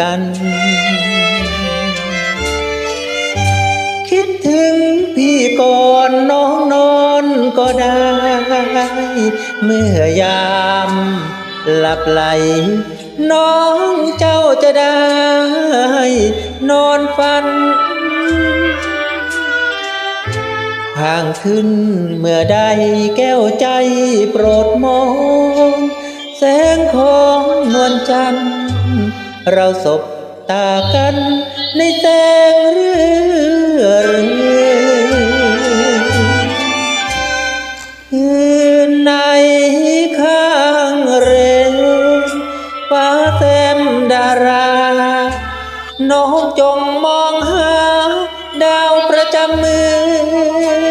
กัน คิดถึงพี่ก่อนน้องนอนก็ได้ เมื่อยามหลับไหล น้องเจ้าจะได้ นอนฝันห่างขึ้นเมื่อใดแก้วใจโปรดมอง แสงของนวลจันทร์ เราสบตากันในแสงเรือเรือคืนในข้างเรนฟ้าแซมดารา น้องจงมองหา ดาวประจำมือ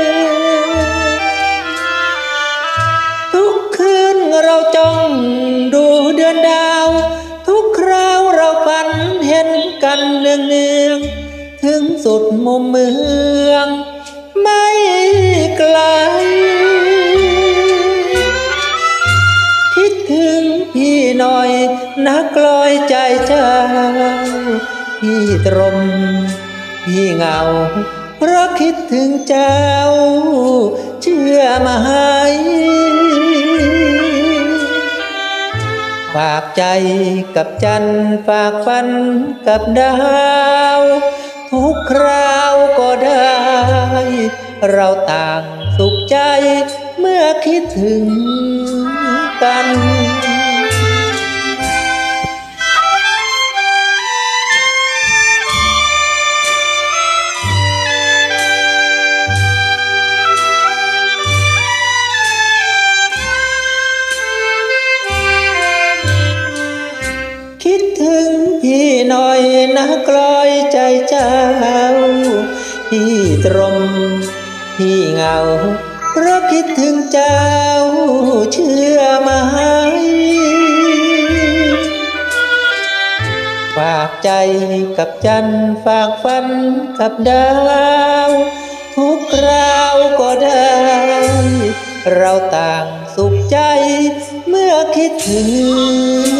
ถึงสุดมุมเมือง ไม่ไกล คิดถึงพี่หน่อยนักลอยใจเจ้า พี่ตรม พี่เงา เพราะคิดถึงเจ้า เชื่อไหมฝากใจกับจันฝากฝันกับดาว ทุกคราวก็ได้ เราต่างสุขใจเมื่อคิดถึงกันคิดถึงพี่หน่อยนะกลอย เจ้า พี่ตรม พี่เหงา เพราะคิดถึงเจ้า เชื่อไหมฝากใจกับจันฝากฝันกับดาว ทุกคราวก็ได้ เราต่างสุขใจเมื่อคิดถึง